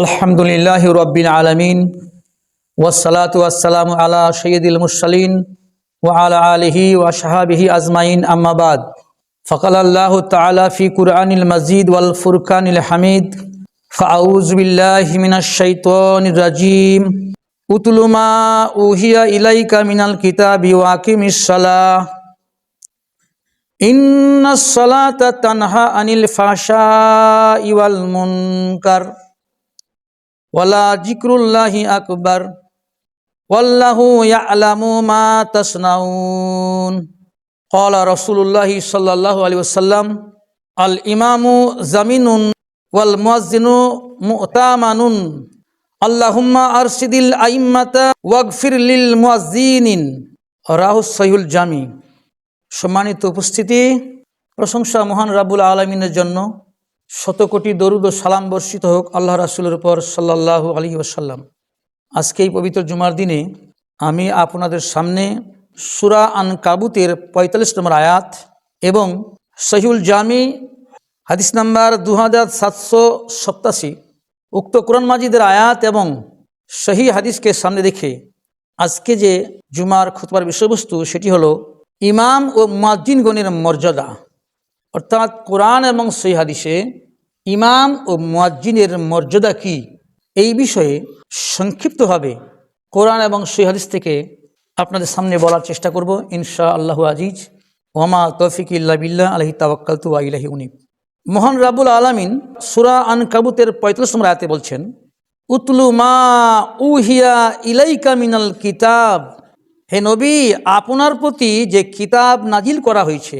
আলহামদুলিল্লাহ রব্বিল আলমিন ওয়াসালাত ওয়াসালাম আলা সৈয়দুল মুরসালিন ওয়া আলা আলিহি ওয়া সাহাবিহি আজমাইন। আম্মাবাদ ফকাল আল্লাহ তালা ফি কুরআনিল মজিদ ওয়াল ফুরকানিল হামিদ। ফাউজ বিল্লাহি মিনাশ শাইতানির রাজিম। উতলু মা উহিয়া ইলাইকা মিনাল কিতাবি ওয়া আকিমিস সালাহ। ইন্নাস সালাতা তানহা আনিল ফাশাই ওয়াল মুনকার। ওয়ালা জিক্রুল্লাহি আকবার ওয়াল্লাহু ইয়ালামু মা তাসনাউন قال رسول الله صلى الله عليه وسلم الإمام زمين والمؤذن مؤتمن اللهم أرشد الأئمة واغفر للمؤذنين রাহু সহিউল জামি সম্মানিত উপস্থিতি প্রশংসা মহান রাবুল আলমিনের জন্য শত কোটি দরুদ ও সালাম বর্ষিত হোক আল্লাহ রাসুলের উপর সাল্লাহ আলী ওসাল্লাম আজকে এই পবিত্র জুমার দিনে আমি আপনাদের সামনে সুরা আন কাবুতের পঁয়তাল্লিশ নম্বর আয়াত এবং সহিউল জামি হাদিস নাম্বার দু হাজার সাতশো সপ্তাশি উক্ত কোরআন মাজিদের আয়াত এবং সহি হাদিসকে সামনে রেখে আজকে যে জুমার খুতবার বিষয়বস্তু সেটি হলো ইমাম ও মুয়াজ্জিনগণের মর্যাদা। অর্থাৎ কোরআন এবং সহি হাদিসে ইমাম ও মুয়াজ্জিনের মর্যাদা কি? এই বিষয়ে সংক্ষিপ্তভাবে কোরআন এবং সহি হাদিস থেকে আপনাদের সামনে বলার চেষ্টা করব ইনশা আল্লাহু আজিজ। ওমা তৌফিক ইল্লা বিল্লাহ আলহি তাওয়াক্কালতু আইলাহি উনিব। মোহন রাবুল আলামিন সুরা আন কাবুতের পঁয়তাল্লিশ নম্বর বলছেন, উতলু মা উহিয়া ইলাইকা মিনাল কিতাব। হে নবী, আপনার প্রতি যে কিতাব নাজিল করা হয়েছে,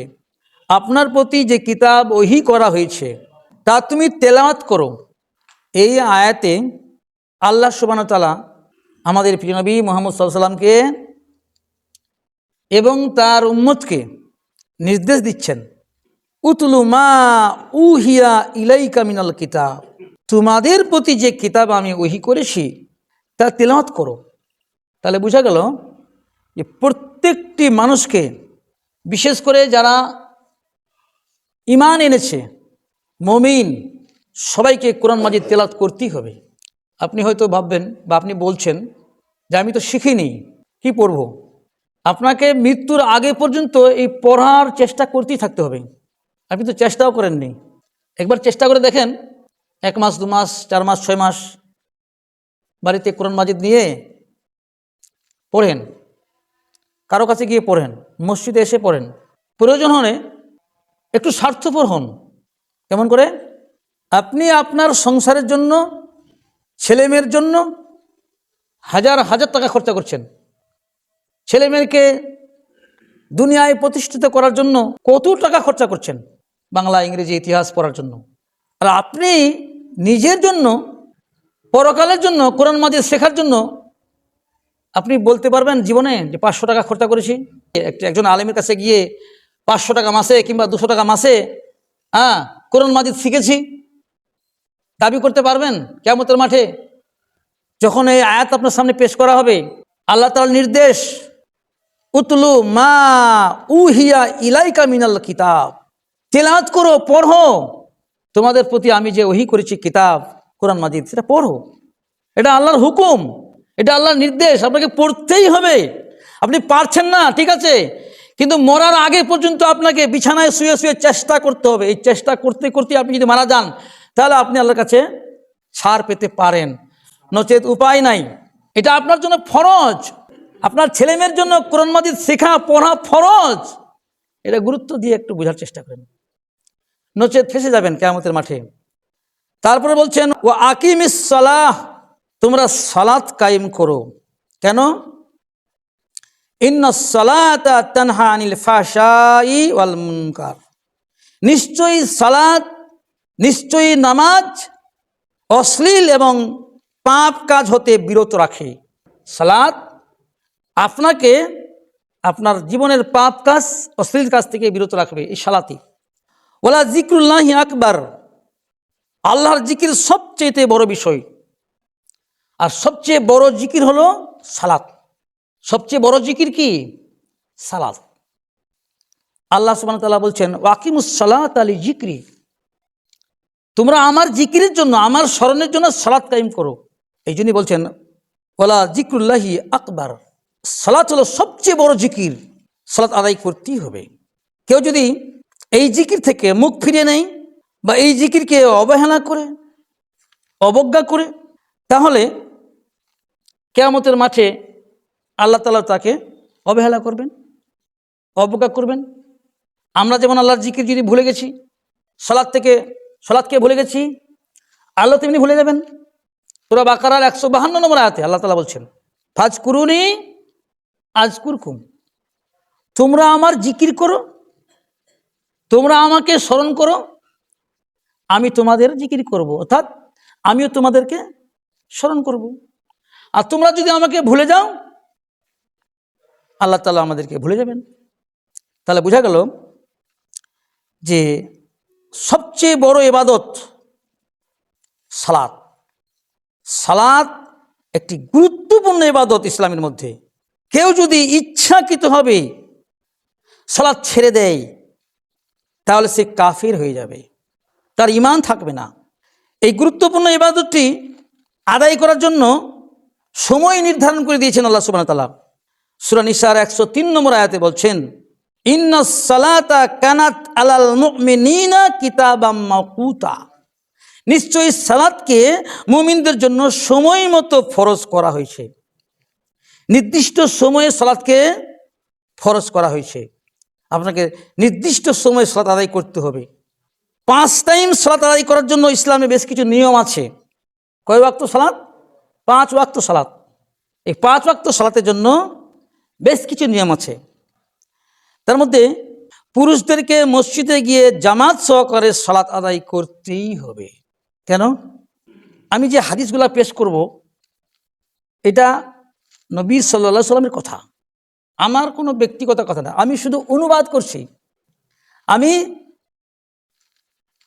আপনার প্রতি যে কিতাব ওহি করা হয়েছে তা তুমি তেলাওয়াত করো। এই আয়াতে আল্লাহ সুবানতালা আমাদের প্রিয় নবী মোহাম্মদ সাল্লামকে এবং তার উম্মতকে নির্দেশ দিচ্ছেন, উতলু মা উহিয়া ইলাইকা মিনাল কিতাব। তোমাদের প্রতি যে কিতাব আমি ওহি করেছি, তা তেলাওয়াত করো। তাহলে বোঝা গেল যে প্রত্যেকটি মানুষকে, বিশেষ করে যারা ইমান এনেছে মমিন, সবাইকে কোরআন মাজিদ তেলাত করতেই হবে। আপনি হয়তো ভাববেন বা আপনি বলছেন যে আমি তো শিখিনি, কি পড়ব? আপনাকে মৃত্যুর আগে পর্যন্ত এই পড়ার চেষ্টা করতেই থাকতে হবে। আপনি তো চেষ্টাও করেননি। একবার চেষ্টা করে দেখেন, এক মাস, দু মাস, চার মাস, ছয় মাস বাড়িতে কোরআন মাজিদ নিয়ে পড়েন, কারও কাছে গিয়ে পড়েন, মসজিদে এসে পড়েন। প্রয়োজন হলে একটু স্বার্থপর হন। কেমন করে? আপনি আপনার সংসারের জন্য ছেলেমেয়ের জন্য হাজার হাজার টাকা খরচা করছেন। ছেলেমেয়েকে দুনিয়ায় প্রতিষ্ঠিত করার জন্য কত টাকা খরচা করছেন বাংলা, ইংরেজি, ইতিহাস পড়ার জন্য। আর আপনি নিজের জন্য, পরকালের জন্য, কোরআন মাজিদ শেখার জন্য আপনি বলতে পারবেন জীবনে যে পাঁচশো টাকা খরচা করেছি। একজন আলেমের কাছে গিয়ে পাঁচশো টাকা মাসে কিংবা দুশো টাকা মাসে হ্যাঁ কোরআন মাজিদ শিখেছি। দাবি করতে পারবেন কেমতের মাঠে যখন এই আয়াত আপনার সামনে পেশ করা হবে, আল্লাহ তালার নির্দেশ, উতলু মা উহিয়া ইলাইকা মিনাল কিতাব। তেলাত করো, পড়ো। তোমাদের প্রতি আমি যে ওহি করেছি কিতাব, কোরআন মাজিদ, সেটা পড়ো। এটা আল্লাহর হুকুম, এটা আল্লাহর নির্দেশ, আপনাকে পড়তেই হবে। আপনি পারছেন না, ঠিক আছে। কিন্তু মরার আগে পর্যন্ত আপনাকে বিছানায় শুয়ে শুয়ে চেষ্টা করতে হবে। এই চেষ্টা করতে করতে আপনি যদি মারা যান, তাহলে আপনি আল্লাহর কাছে ছাড় পেতে পারেন। নচেত উপায় নাই। এটা আপনার জন্য ফরজ। আপনার ছেলেমেয়ের জন্য কোরআন শেখা, পড়া ফরজ। এটা গুরুত্ব দিয়ে একটু বোঝার চেষ্টা করেন। নচেত ফেসে যাবেন কেমতের মাঠে। তারপরে বলছেন ও আকিম সালাহ, তোমরা সালাত কায়েম করো। কেন? নিশ্চয়ই সালাত, নিশ্চয়ই নামাজ অশ্লীল এবং পাপ কাজ হতে বিরত রাখে। সালাত আপনাকে আপনার জীবনের পাপ কাজ, অশ্লীল কাজ থেকে বিরত রাখবে এই সালাতি ওলা জিক্রুল্লাহি আকবার, আল্লাহর জিকির সবচেয়ে বড় বিষয়। আর সবচেয়ে বড় জিকির হলো সালাত। সবচেয়ে বড় জিকির কি? সালাত। আল্লাহ সুবান তাল্লাহ বলছেন ওয়াকিমুসালাত আলী জিক্রি। তোমরা আমার জিকিরের জন্য, আমার স্মরণের জন্য সালাত কায়েম করো। এই জন্যই বলছেন ওলা জিক্রুল্লাহি আকবার। সালাত হলো সবচেয়ে বড় জিকির। সালাত আদায় করতেই হবে। কেউ যদি এই জিকির থেকে মুখ ফিরিয়ে নেয় বা এই জিকিরকে অবহেলা করে, অবজ্ঞা করে, তাহলে কেয়ামতের মাঠে আল্লাহ তালা তাকে অবহেলা করবেন, অবজ্ঞা করবেন। আমরা যেমন আল্লাহর জিকির যদি ভুলে গেছি সলাদ থেকে সলাদকে ভুলে গেছি, আল্লাহ তেমনি ভুলে যাবেন। তোরা বাকারার একশো বাহান্ন নম্বর আয়াতে আল্লাহ তালা বলছেন ফাজ কুরুনি আজ কুরকুম তোমরা আমার জিকির করো, তোমরা আমাকে স্মরণ করো, আমি তোমাদের জিকির করব, অর্থাৎ আমিও তোমাদেরকে স্মরণ করব। আর তোমরা যদি আমাকে ভুলে যাও আল্লাহ তালা আমাদেরকে ভুলে যাবেন। তাহলে বোঝা গেল যে সবচেয়ে বড় এবাদত সালাত। সালাত একটি গুরুত্বপূর্ণ এবাদত ইসলামের মধ্যে। কেউ যদি ইচ্ছাকৃতভাবে সালাদ ছেড়ে দেয়, তাহলে সে কাফির হয়ে যাবে। তার ইমান থাকবে না। এই গুরুত্বপূর্ণ ইবাদতটি আদায় করার জন্য সময় নির্ধারণ করে দিয়েছেন আল্লাহ সুবান তালা সুরা নিসার একশো তিন নম্বর আয়াতে বলছেন, ইন্না সালাতা কানাত আলাল মুমিনিনা কিতাবাম মাকুতা। নিশ্চয়ই সালাদকে মুমিনদের জন্য সময় মতো ফরজ করা হয়েছে। নির্দিষ্ট সময়ে সালাদকে ফরজ করা হয়েছে। আপনাকে নির্দিষ্ট সময়ে সালাত আদায় করতে হবে। পাঁচ টাইম সালাত আদায় করার জন্য ইসলামে বেশ কিছু নিয়ম আছে। কয় ওয়াক্ত সালাত? পাঁচ ওয়াক্ত সালাত। এই পাঁচ ওয়াক্ত সালাতের জন্য বেশ কিছু নিয়ম আছে। তার মধ্যে পুরুষদেরকে মসজিদে গিয়ে জামাত সহকারে সালাত আদায় করতেই হবে। কেন? আমি যে হাদিসগুলা পেশ করব, এটা নবী সাল্লা সাল্লামের কথা। আমার কোনো ব্যক্তিগত কথা না। আমি শুধু অনুবাদ করছি। আমি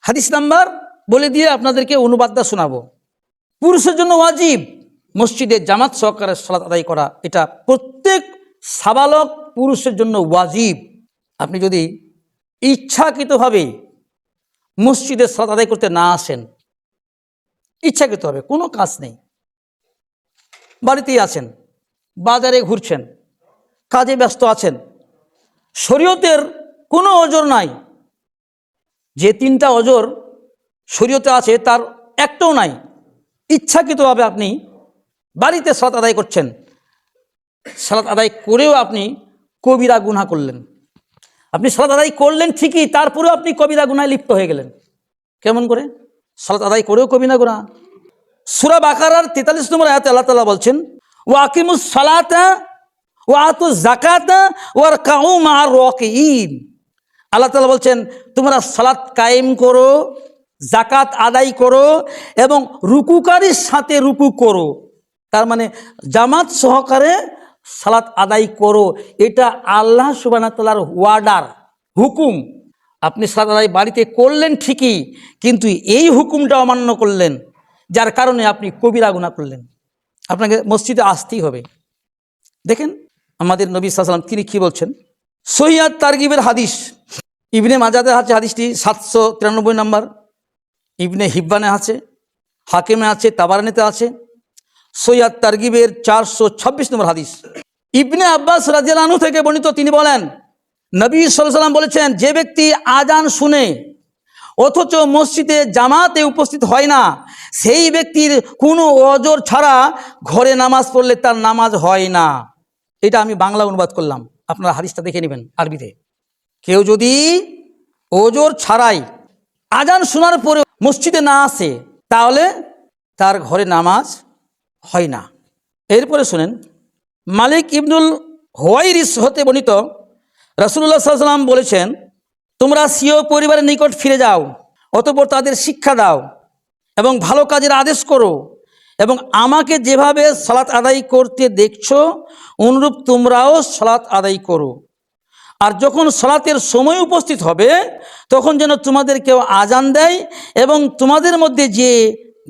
হাদিস নাম্বার বলে দিয়ে আপনাদেরকে অনুবাদটা শোনাবো। পুরুষের জন্য ওয়াজিব মসজিদে জামাত সহকারে সালাত আদায় করা, এটা প্রত্যেক সাবালক পুরুষের জন্য ওয়াজিব। আপনি যদি ইচ্ছাকৃতভাবে মসজিদে সালাত আদায় করতে না আসেন, ইচ্ছাকৃতভাবে, কোনো কাজ নেই। বাড়িতেই আছেন, বাজারে ঘুরছেন, কাজে ব্যস্ত আছেন, শরীয়তের কোনো অজর নাই। যে তিনটা অজর শরীয়তে আছে, তার একটাও নাই। ইচ্ছাকৃতভাবে আপনি বাড়িতে সালাত আদায় করছেন সালাত আদায় করেও আপনি কবিরা গুনা করলেন। আপনি সালাত আদায় করলেন ঠিকই, তারপরেও আপনি কবিরা গুনায় লিপ্ত হয়ে গেলেন। কেমন করে? সালাত আদায় করেও কবিরা গুনা সুরা বাকারার তেতাল্লিশ নম্বর আয়াতে আল্লাহ তালা বলছেন ও আকিমুস সালাতা ও আতু জাকাতা ওয়ার কাউ মার রকিন আল্লাহ তালা বলছেন, তোমরা সালাত কায়েম করো জাকাত আদায় করো এবং রুকুকারীর সাথে রুকু করো। তার মানে জামাত সহকারে সালাত আদায় করো, এটা আল্লাহ সুবানা তালার ওয়ার্ডার হুকুম। আপনি সালাত আদায় বাড়িতে করলেন ঠিকই, কিন্তু এই হুকুমটা অমান্য করলেন, যার কারণে আপনি কবিরা গুণা করলেন। আপনাকে মসজিদে আসতেই হবে। দেখেন, আমাদের নবী সাল্লাম তিনি কি বলছেন? সহিয়াদ তারগিবের হাদিস, ইবনে মাজাদের আছে হাদিসটি সাতশো তিরানব্বই নম্বর, ইবনে হিব্বানে আছে, হাকিমে আছে, তাবারানিতে আছে সৈয়াদ তারগিবের চারশো ছাব্বিশ নম্বর হাদিস। ইবনে আব্বাস রাজিয়ালানু থেকে বর্ণিত তিনি বলেন, নবী সাল্লাম বলেছেন, যে ব্যক্তি আজান শুনে অথচ মসজিদে জামাতে উপস্থিত হয় না, সেই ব্যক্তির কোনো অজর ছাড়া ঘরে নামাজ পড়লে তার নামাজ হয় না। এটা আমি বাংলা অনুবাদ করলাম। আপনারা হাদিসটা দেখে নেবেন আরবিতে। কেউ যদি ওজোর ছাড়াই আজান শোনার পরে মসজিদে না আসে, তাহলে তার ঘরে নামাজ হয় না। এরপরে শুনেন, মালিক ইবনুল হোয়াইরিস হতে বর্ণিত রসুল্লাহ সাল্লাম বলেছেন, তোমরা সিও পরিবারের নিকট ফিরে যাও, অতপর তাদের শিক্ষা দাও এবং ভালো কাজের আদেশ করো এবং আমাকে যেভাবে সালাত আদায় করতে দেখছ, অনুরূপ তোমরাও সালাত আদায় করো। আর যখন সলাতের সময় উপস্থিত হবে, তখন যেন তোমাদের কেউ আজান দেয় এবং তোমাদের মধ্যে যে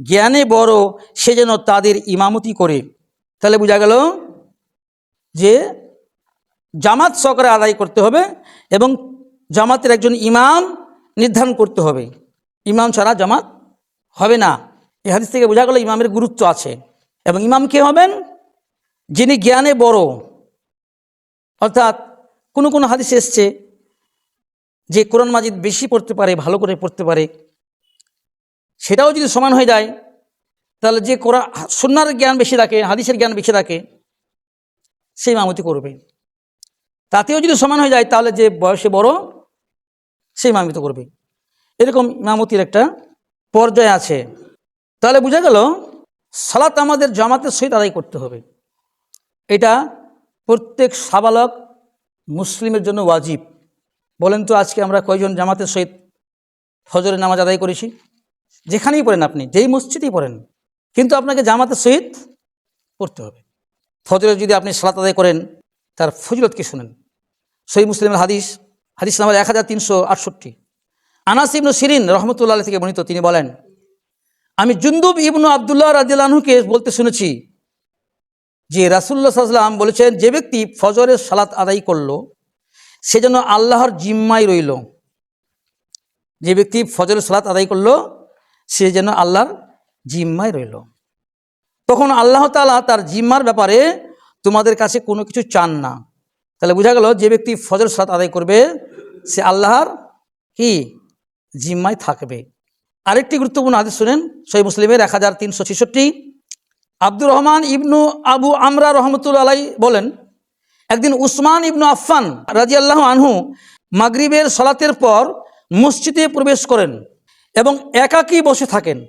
জ্ঞানে বড়, সে যেন তাদের ইমামতি করে। তাহলে বোঝা গেল যে জামাত সহকারে আদায় করতে হবে এবং জামাতের একজন ইমাম নির্ধারণ করতে হবে। ইমাম ছাড়া জামাত হবে না। এই হাদিস থেকে বোঝা গেল ইমামের গুরুত্ব আছে এবং ইমাম কে হবেন? যিনি জ্ঞানে বড়। অর্থাৎ কোনো কোনো হাদিস এসছে যে কোরআন মাজিদ বেশি পড়তে পারে, ভালো করে পড়তে পারে। সেটাও যদি সমান হয়ে যায়, তাহলে যে কোরআন সন্ন্যার জ্ঞান বেশি রাখে হাদিসের জ্ঞান বেশি রাখে সেই মামতি করবে। তাতেও যদি সমান হয়ে যায়, তাহলে যে বয়সে বড়, সেই মামিত করবে। এরকম ইমামতির একটা পর্যায় আছে। তাহলে বোঝা গেল, সালাত আমাদের জামাতের সহিত আদায় করতে হবে। এটা প্রত্যেক সাবালক মুসলিমের জন্য ওয়াজিব। বলেন তো আজকে আমরা কয়জন জামাতের সহিত ফজরের নামাজ আদায় করেছি? যেখানেই পড়েন আপনি, যেই মসজিদেই পড়েন, কিন্তু আপনাকে জামাতের সহিত পড়তে হবে। ফজরে যদি আপনি সালাত আদায় করেন, তার ফজিলতকে শুনেন? সই মুসলিমের হাদিস হাদিস নাম্বার এক হাজার তিনশো আটষট্টি। আনাস ইবনু সিরিন রহমতুল্লাহ থেকে বর্ণিত, তিনি বলেন, আমি জুন্দুব ইবনু আবদুল্লাহ রাজিয়ালহুকে বলতে শুনেছি যে রাসুল্লাহ সাল্লাম বলেছেন, যে ব্যক্তি ফজরের সালাত আদায় করল, সে যেন আল্লাহর জিম্মায় রইল। যে ব্যক্তি ফজরের সালাত আদায় করল সে যেন আল্লাহর জিম্মায় রইল। তখন আল্লাহ তাআলা তার জিম্মার ব্যাপারে তোমাদের কাছে কোনো কিছু চান না। তাহলে বোঝা গেল যে ব্যক্তি ফজর সালাত আদায় করবে, সে আল্লাহর কি? জিম্মায় থাকবে। আরেকটি গুরুত্বপূর্ণ আদেশ শুনেন সই মুসলিমের এক হাজার তিনশো ছেষট্টি। আব্দুর রহমান ইবনু আবু আমরা রহমতুল্লা আলাই বলেন, একদিন উসমান ইবনু আফফান রাজি আল্লাহ আনহু মাগরিবের সলাতের পর মসজিদে প্রবেশ করেন। এবং একাকী বসে থাকেন।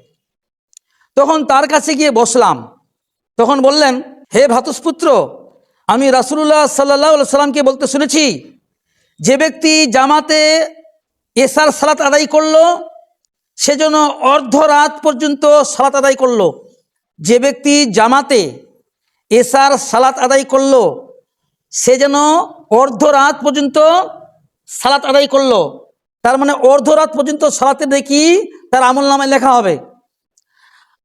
তখন তার কাছে গিয়ে বসলাম। তখন বললেন, হে ভাতুসপুত্র আমি রাসুল্লাহ সাল্লাহ সাল্লামকে বলতে শুনেছি, যে ব্যক্তি জামাতে এসার সালাত আদায় করল, সে যেন অর্ধরাত পর্যন্ত সালাত আদায় করল। যে ব্যক্তি জামাতে এসার সালাত আদায় করল, সে যেন অর্ধরাত পর্যন্ত সালাত আদায় করল। তার মানে অর্ধরাত পর্যন্ত সালাতে দেখি তার আমল নামায় লেখা হবে।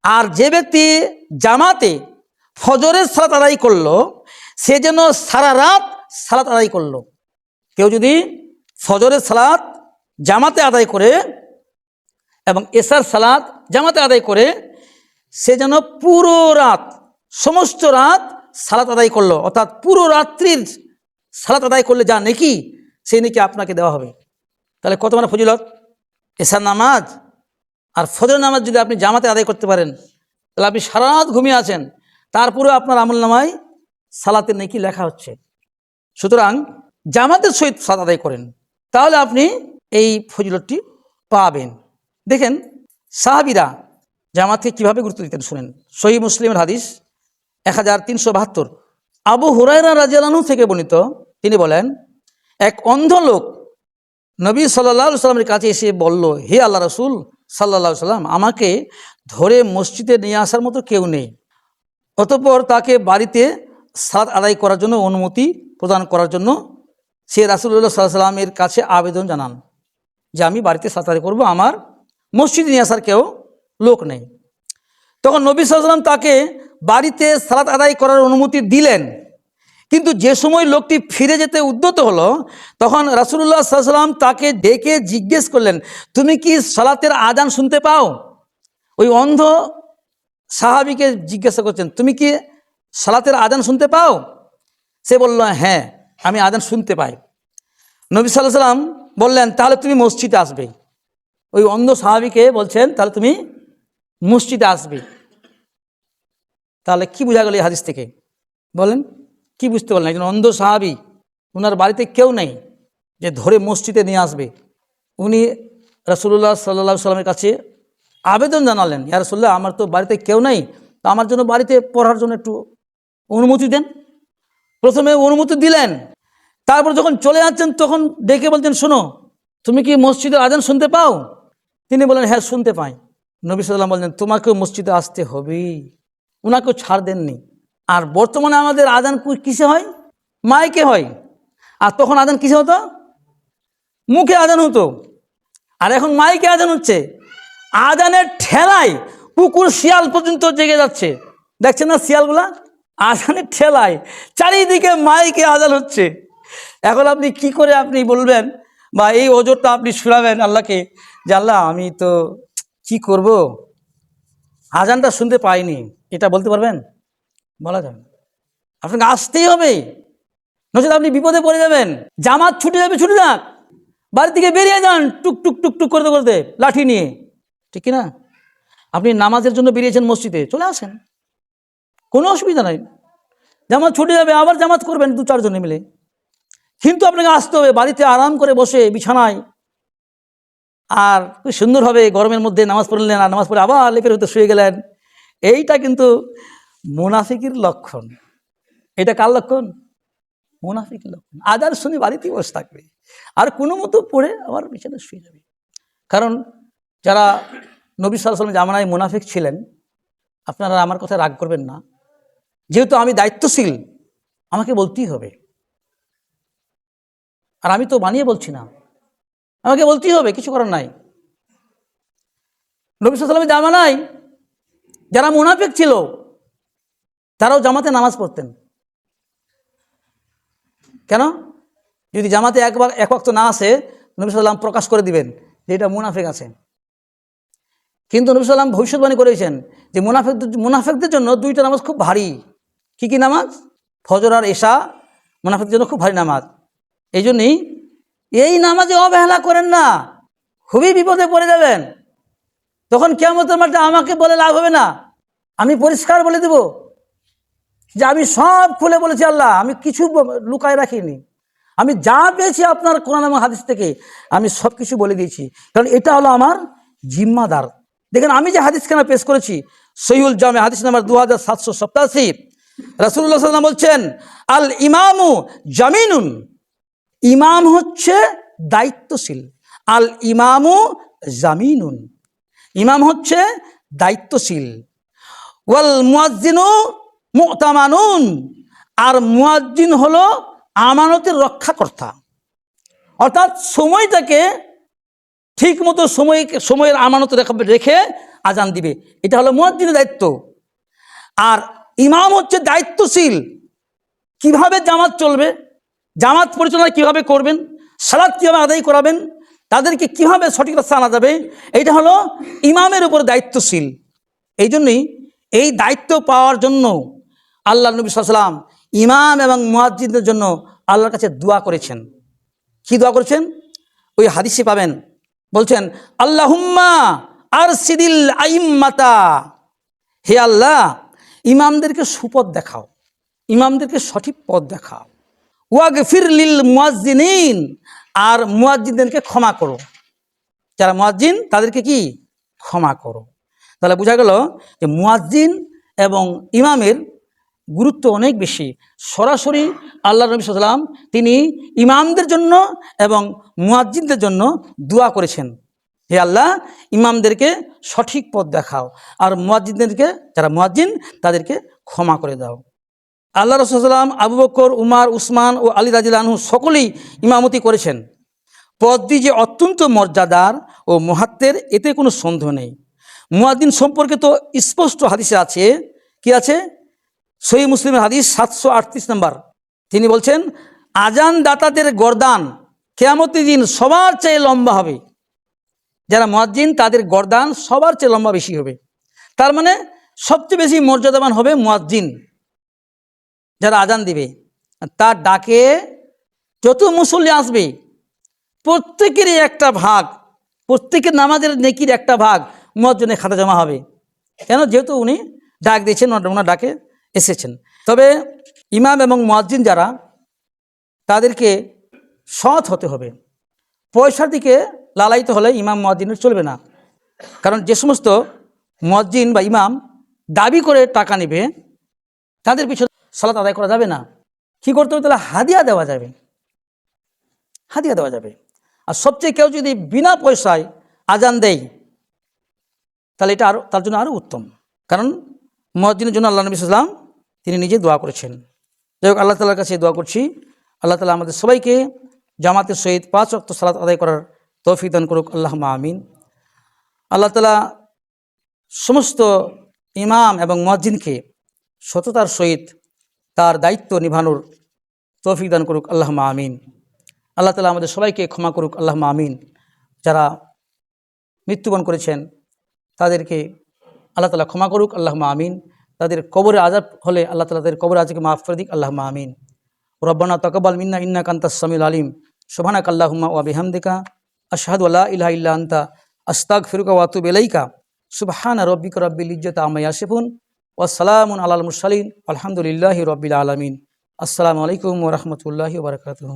আর যে ব্যক্তি জামাতে ফজরের সালাত আদায় করল, সে যেন সারা রাত সালাত আদায় করল। কেউ যদি ফজরের সালাত জামাতে আদায় করে এবং এসার সালাত জামাতে আদায় করে, সে যেন পুরো রাত, সমস্ত রাত সালাত আদায় করল। অর্থাৎ পুরো রাত্রির সালাত আদায় করলে যা নেকি, সেই নেকি আপনাকে দেওয়া হবে। তাহলে কত মানে ফজিলত? এসার নামাজ আর ফজর নামাজ যদি আপনি জামাতে আদায় করতে পারেন, তাহলে আপনি সারা রাত ঘুমিয়ে আছেন। তারপরেও আপনার আমল নামায় সালাতের নেকি লেখা হচ্ছে। সুতরাং জামাতের সহিত সালাত আদায় করেন, তাহলে আপনি এই ফজিলতটি পাবেন। দেখেন, সাহাবিরা জামাতকে কীভাবে গুরুত্ব দিতেন শুনেন। সহি মুসলিমের হাদিস এক হাজার তিনশো বাহাত্তর। আবু হুরায়রা রাজিয়ালানু থেকে বর্ণিত, তিনি বলেন, এক অন্ধ লোক নবী সাল্লাহ সাল্লামের কাছে এসে বলল, হে আল্লাহ রসুল সাল্লাহ সাল্লাম, আমাকে ধরে মসজিদে নিয়ে আসার মতো কেউ নেই। অতঃপর তাকে বাড়িতে সাদ আদায় করার জন্য অনুমতি প্রদান করার জন্য সে রাসুল্লাহ সাল্লাহ সাল্লামের কাছে আবেদন জানান যে, আমি বাড়িতে সাদ আদায় করব, আমার মসজিদে নিয়ে আসার কেউ লোক নেই। তখন নবী সাল্লাম তাকে বাড়িতে সালাত আদায় করার অনুমতি দিলেন। কিন্তু যে সময় লোকটি ফিরে যেতে উদ্যত হলো, তখন রাসুল্লাহ সাল্লাম তাকে ডেকে জিজ্ঞেস করলেন, তুমি কি সালাতের আজান শুনতে পাও? ওই অন্ধ সাহাবিকে জিজ্ঞাসা করছেন, তুমি কি সালাতের আজান শুনতে পাও? সে বলল হ্যাঁ আমি আজান শুনতে পাই। নবী সাল্লাহ সাল্লাম বললেন, তাহলে তুমি মসজিদে আসবে। ওই অন্ধ সাহাবিকে বলছেন, তাহলে তুমি মসজিদে আসবে। তাহলে কি বোঝা গেল এই হাদিস থেকে? বলেন। কি বুঝতে পারলেন একজন অন্ধ সাহাবি ওনার বাড়িতে কেউ নেই যে ধরে মসজিদে নিয়ে আসবে। উনি রসুল্লাহ সাল্লা সাল্লামের কাছে আবেদন জানালেন, ইয়া রসুল্লাহ আমার তো বাড়িতে কেউ নেই, তো আমার জন্য বাড়িতে পড়ার জন্য একটু অনুমতি দেন। প্রথমে অনুমতি দিলেন, তারপর যখন চলে যাচ্ছেন, তখন ডেকে বলছেন, শোনো, তুমি কি মসজিদের আজান শুনতে পাও? তিনি বলেন হ্যাঁ শুনতে পাই। নবী সাল্লাম বললেন, তোমাকেও মসজিদে আসতে হবেই ওনাকেও ছাড় দেননি। আর বর্তমানে আমাদের আজান কু- কিসে হয়? মাইকে হয়। আর তখন আজান কিসে হতো? মুখে আজান হতো। আর এখন মাইকে আজান হচ্ছে। আজানের ঠেলায় কুকুর শিয়াল পর্যন্ত জেগে যাচ্ছে। দেখছেন না শিয়ালগুলা? আজানের ঠেলায় চারিদিকে মাইকে আজান হচ্ছে। এখন আপনি কি করে আপনি বলবেন বা এই ওজোরটা আপনি শুনাবেন আল্লাহকে যে আল্লাহ আমি তো কি করব? আজানটা শুনতে পাইনি। এটা বলতে পারবেন? বলা যাবে। আপনাকে আসতেই হবে। নচেত আপনি বিপদে পড়ে যাবেন। জামাত ছুটে যাবে ছুটে যাক বাড়ি থেকে বেরিয়ে যান, টুক টুক টুক টুক করতে করতে লাঠি নিয়ে। ঠিক কি না আপনি নামাজের জন্য বেরিয়েছেন মসজিদে, চলে আসেন। কোনো অসুবিধা নাই। জামাত ছুটে যাবে, আবার জামাত করবেন দু, চারজনে মিলে। কিন্তু আপনাকে আসতে হবে, বাড়িতে আরাম করে বসে, বিছানায়। আর খুব সুন্দর হবে গরমের মধ্যে নামাজ পড়লেন, আর নামাজ পড়ে আবার লেপের হতে শুয়ে গেলেন। এইটা কিন্তু মুনাফিকের লক্ষণ। এটা কার লক্ষণ? মুনাফিকের লক্ষণ। আজার শুনে বাড়িতেই বসে থাকবে। আর কোনো মতো পড়ে আবার বিছানায় শুয়ে যাবে। কারণ যারা নবী সাল্লাম জামানায় মুনাফিক ছিলেন, আপনারা আমার কথা রাগ করবেন না। যেহেতু আমি দায়িত্বশীল, আমাকে বলতেই হবে। আর আমি তো বানিয়ে বলছি না। আমাকে বলতেই হবে, কিছু করার নাই। নবী সাল্লামের জামানায় যারা মুনাফিক ছিল তারাও জামাতে নামাজ পড়তেন। কেন? যদি জামাতে একবার এক ওয়াক্ত না আসে, নবী সাল্লাম প্রকাশ করে দিবেন যে এটা মুনাফেক আছে। কিন্তু নবী সাল্লাম ভবিষ্যৎবাণী করেছেন যে মুনাফিকদের মুনাফেকদের জন্য দুইটা নামাজ খুব ভারী। কি কি নামাজ? ফজর আর এশা মুনাফিকদের জন্য খুব ভারী নামাজ। এই জন্যই এই নামাজে অবহেলা করেন না। খুবই বিপদে পড়ে যাবেন। তখন কেমতের মাঠে আমাকে বলে লাভ হবে না। আমি পরিষ্কার বলে দেব। যে আমি সব খুলে বলেছি, আল্লাহ, আমি কিছু লুকায় রাখিনি। আমি যা পেয়েছি আপনার কোরআন এবং হাদিস থেকে, আমি সব কিছু বলে দিয়েছি। কারণ এটা হলো আমার জিম্মাদার। দেখেন, আমি যে হাদিস কেন পেশ করেছি সৈউল জামে হাদিস নাম্বার দু হাজার সাতশো। সপ্তাশি রাসুল্লাহ সাল্লাম বলছেন, আল ইমামু জামিনুন। ইমাম হচ্ছে দায়িত্বশীল। আল ইমামু জামিনুন। ইমাম হচ্ছে দায়িত্বশীল। ওয়াল মুয়াজ্জিনু মুতামানুন। আর মুয়াজ্জিন হলো আমানতের রক্ষাকর্তা। অর্থাৎ সময়টাকে ঠিক মতো সময়, সময়ের আমানত রেখে আজান দিবে। এটা হলো মুয়াজ্জিনের দায়িত্ব। আর ইমাম হচ্ছে দায়িত্বশীল। কীভাবে জামাত চলবে? জামাত পরিচালনা কীভাবে করবেন? সালাদ কীভাবে আদায় করাবেন? তাদেরকে কীভাবে সঠিক রাস্তা আনা যাবে? এটা হলো ইমামের উপর দায়িত্বশীল। এই জন্যই এই দায়িত্ব পাওয়ার জন্য আল্লাহ নবী সাল্লাম ইমাম এবং মুয়াজ্জিনদের জন্য আল্লাহর কাছে দোয়া করেছেন। কি দোয়া করেছেন? ওই হাদিসে পাবেন। বলছেন, আল্লাহুম্মা আর সিদিল আইম্মাতা। হে আল্লাহ, ইমামদেরকে সুপথ দেখাও, ইমামদেরকে সঠিক পথ দেখাও। ওয়াগ ফিরলিল মুয়াজ্জিনিন, আর মুয়াজ্জিনদেরকে ক্ষমা করো। যারা মুয়াজ্জিন, তাদেরকে কি? ক্ষমা করো। তাহলে বোঝা গেল যে মুয়াজ্জিন এবং ইমামের গুরুত্ব অনেক বেশি। সরাসরি আল্লাহ নবী সাল্লাম তিনি ইমামদের জন্য এবং মুয়াজ্জিনদের জন্য দোয়া করেছেন। হে আল্লাহ, ইমামদেরকে সঠিক পথ দেখাও আর মুয়াজ্জিনদেরকে, যারা মুয়াজ্জিন, তাদেরকে ক্ষমা করে দাও। আল্লাহ রসুলাম আবু বকর, উমার, উসমান ও আলী রাজিলানহু সকলেই ইমামতি করেছেন। পদটি যে অত্যন্ত মর্যাদার ও মহাত্মের, এতে কোনো সন্দেহ নেই। মুয়াদ্দিন সম্পর্কে তো স্পষ্ট হাদিসে আছে। কি আছে? সহি মুসলিমের হাদিস সাতশো আটত্রিশ নম্বর। তিনি বলছেন আজান দাতাদের গরদান কেয়ামতি দিন সবার চেয়ে লম্বা হবে। যারা মুয়াজ্জিন, তাদের গরদান সবার চেয়ে লম্বা বেশি হবে। তার মানে সবচেয়ে বেশি মর্যাদাবান হবে মুয়াজ্জিন। যারা আজান দিবে, তার ডাকে যত মুসল্লি আসবে, প্রত্যেকেরই একটা ভাগ, প্রত্যেকের নামাজের নেকির একটা ভাগ মুয়াজ্জিনের খাতা জমা হবে। কেন? যেহেতু উনি ডাক দিয়েছেন ওনার ডাকে এসেছেন। তবে ইমাম এবং মুয়াজ্জিন যারা, তাদেরকে সৎ হতে হবে। পয়সার দিকে লালাইতে হলে ইমাম মুয়াজ্জিনের চলবে না। কারণ যে সমস্ত মুয়াজ্জিন বা ইমাম দাবি করে টাকা নেবে, তাদের পিছনে সালাত আদায় করা যাবে না। কি করতে হবে? তাহলে হাদিয়া দেওয়া যাবে। হাদিয়া দেওয়া যাবে। আর সবচেয়ে কেউ যদি বিনা পয়সায় আজান দেয়, তাহলে এটা আরও তার জন্য আরও উত্তম। কারণ মসজিদের জন্য আল্লাহ নবী সাল্লাম তিনি নিজে দোয়া করেছেন। যাই হোক, আল্লাহ তালার কাছে দোয়া করছি। আল্লাহ তালা আমাদের সবাইকে জামাতের সহিত পাঁচ অক্ত সালাত আদায় করার তৌফিক দান করুক। আল্লাহ আমিন। আল্লাহ তালা সমস্ত ইমাম এবং মসজিদকে সততার সহিত তার দায়িত্ব নিভানোর তৌফিক দান করুক। আল্লাহ আমিন। আল্লাহ তালা আমাদের সবাইকে ক্ষমা করুক। আল্লাহ আমিন। যারা মৃত্যুবরণ করেছেন, তাদেরকে আল্লাহ তালা ক্ষমা করুক। আল্লাহ আমিন। তাদের কবরে আজাব হলে আল্লাহ তালা তাদের কবরে আজকে মাফ করে দিক। আল্লাহ আমিন। রব্বানা তকবাল মিন্না ইন্না কান্তা সামিল আলিম। সোহানা কাল্লাহুম্মা ওয়া বিহামদিকা। আশহাদু আল্লাহ ইলাহা ইল্লা আনতা। আস্তাক ফিরুকা ওয়াতুব এলাইকা সুবহানা রব্বিক রব্বিল ইজ্জতি আম্মা ইয়াসিফুন। ওয়া সালামুন আলাল মুরসালিন। আলহামদুলিল্লাহি রব্বিল আলামিন। আসসালামু আলাইকুম ওয়া রাহমাতুল্লাহি ওয়া বারাকাতুহু।